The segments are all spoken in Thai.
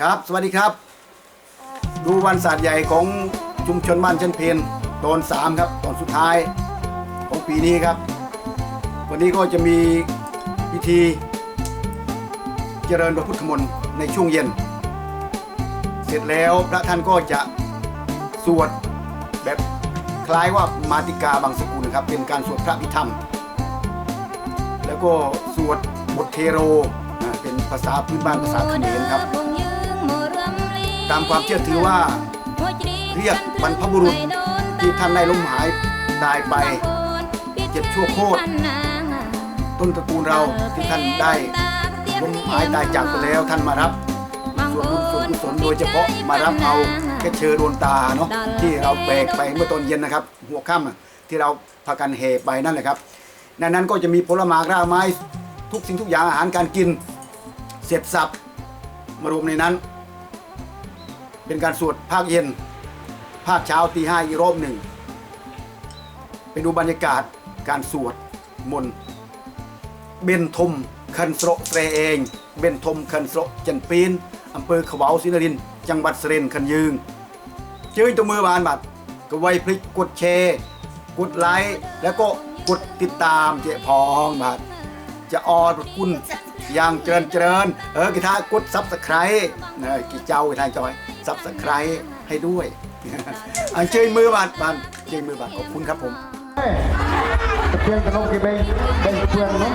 ครับสวัสดีครับ ดูวันศาสตร์ใหญ่ของชุมชนบ้านเชนเพนตอนสามครับตอนสุดท้ายของปีนี้ครับ วันนี้ก็จะมีพิธีเจริญพระพุทธมนต์ในช่วงเย็น เสร็จแล้วพระท่านก็จะสวดแบบคล้ายว่ามาติกาบางสกุลครับเป็นการสวดพระพิธรรม แล้วก็สวดบทเทโร ภาษาพื้นบ้านภาษาเขมรครับ ตามความเชื่อถือว่า เรียกบรรพบุรุษที่ท่านได้ล้มหายตายไปเจ็บชั่วโคตรต้นตระกูลเราที่ท่านได้ล้มหายตายจากไปแล้วท่านมารับส่วนบุญส่วนกุศลโดยเฉพาะมารับเอาแค่เชิญดวงตาเนาะที่เราแบกไปเมื่อตอนเย็นนะครับ หัวค่ำที่เราพากันเฮไปนั่นแหละครับในนั้นก็จะมีผลไม้รากไม้ทุกสิ่งทุกอย่างอาหารการกิน เสร็จสับมารวมในนั้น เป็นการสวดภาคเย็น ภาคเช้าตีห้าอีกรอบหนึ่งไปดูบรรยากาศการสวดมนต์เบนทมคันโสรเตรเอง เบนทมคันโสรจันปีนอำเภอขวาวศินริน จังหวัดสรนคันยืงเจอตัวมือบานบัดก็ไว้พลิกกดแชร์กดไลค์แล้วก็กดติดตามเจ๊พองบัด จะออดคุณอย่างเจริญเจริญเออกีทากดซับสไครต์นะกี่เจ้ากีทางจอยซับสไครต์ให้ด้วยอันเจยมือบาดบานเจยมือบาดขอบคุณครับผม Tập viên cái nông cái bên bên phương nó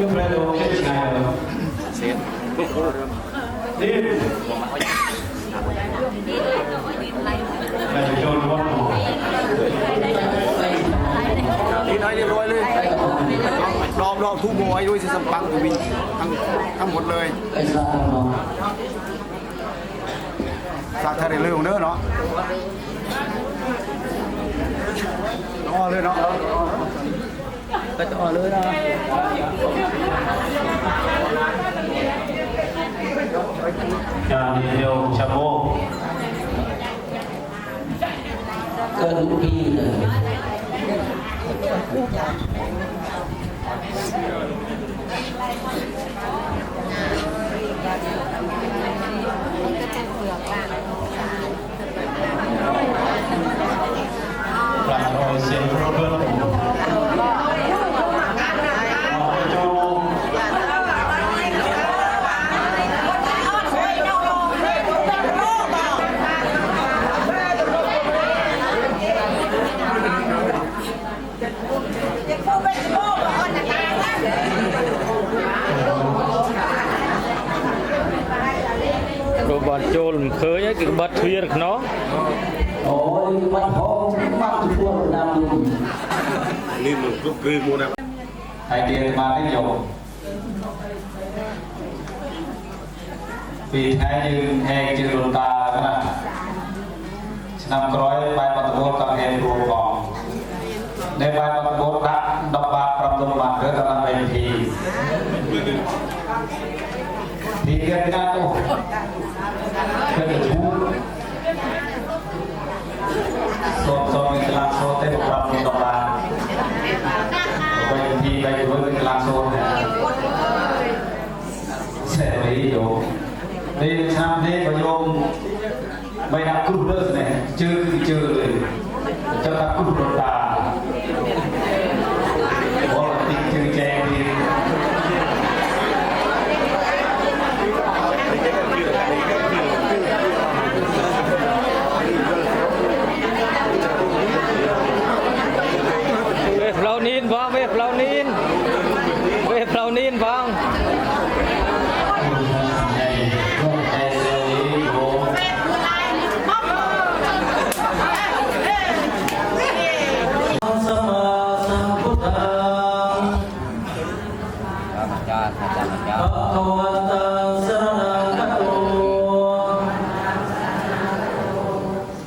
เออประโลกิจงานเราเสร็จนี่เราจะโยนวัดหมอนี่น้อยเรียบร้อยเลยรอบรอบทุกโมไว้ด้วยสิสัมปังทวินทั้งทั้งหมดเลยไอ้สัตว์เนาะสาธารณเรื่องเด้อเนาะอ๋อเลยเนาะ ก็ต่อเลยนะเการเดียวชะโมกเกินปีเลย គាត់ចូលមិនឃើញហើយគឺបិទទ្វារខ្នោះអូយបិទផងបាត់ខ្លួនតាមនោះនេះមិនគ្រប់គ្រងមុនណាហើយទៀតបានទេយកពីថ្ងៃយើងហែកជាលោកតាណាឆ្នាំក្រោយបែបបតវលក៏ហែករួមផងដែលបែបបតវលដាក់10បាត5បាតឬក៏ដល់20ទីទៀតណាទៅ เป็นชู้สอบสอบในกลางโซ่เต็มกลางตะบานไปดีไปด้วยในกลางโซ่เนี่ยเสรีอยู่ในชาตินี้ประโยมไม่นับกลุ่มเลิกเนี่ยจืดจืด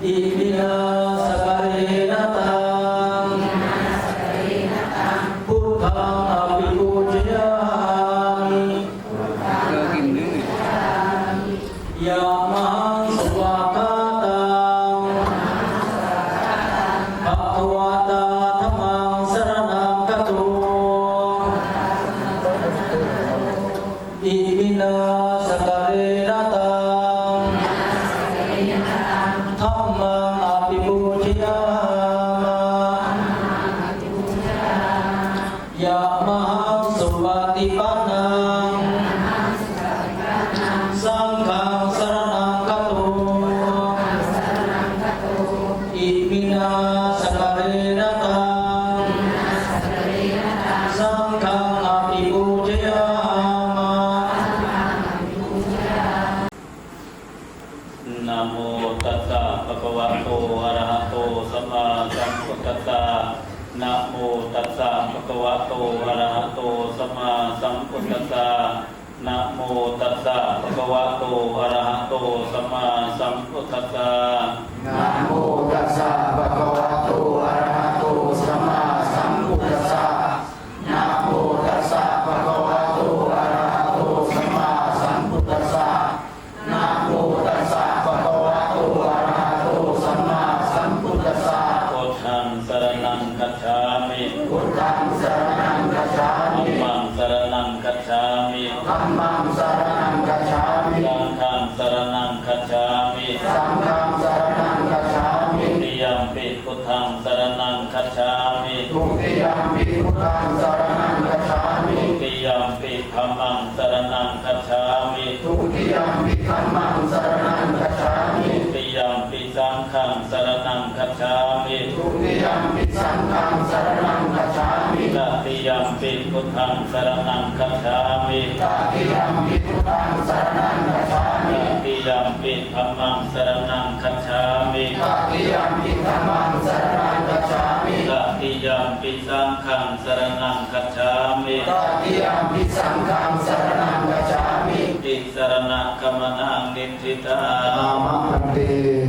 อิ วะโตอะระหะโตสัมมาสัมพุทธัสสะนะโมตัสสะ พุทธังสรณังคัจฉามิตติยมปิพุทธังสรณังคัจฉาตมิติยัมปิธัมมังสรณังคัจฉามิตติยมปิธัมมังสรณังคัจฉามิตติยัมปิสังฆังสรณังคัจฉามิตติยมปิสังฆังสรณังคัจฉามิติสรณะกมนังนิทิตาอามะพันเต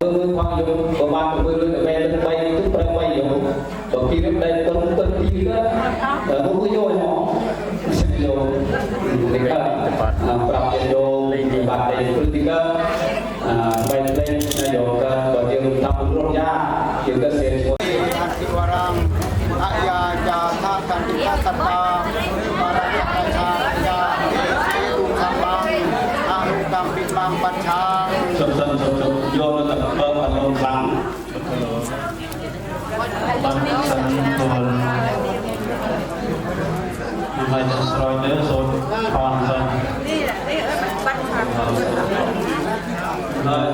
មើលផងយកប្រមាណមើលតែពេលទៅ3ទៅ8យកបើពីរដែរទៅទៅពីរទៅមកយកមកយកទៅកាប្រាប់យកបាត់ទៅព្រឹត្តិការបែបនេះយកក៏យើងតាមរយៈយើងក៏សេនធ្វើទីវរងអាយាចាថាកន្តិកសត្តា lời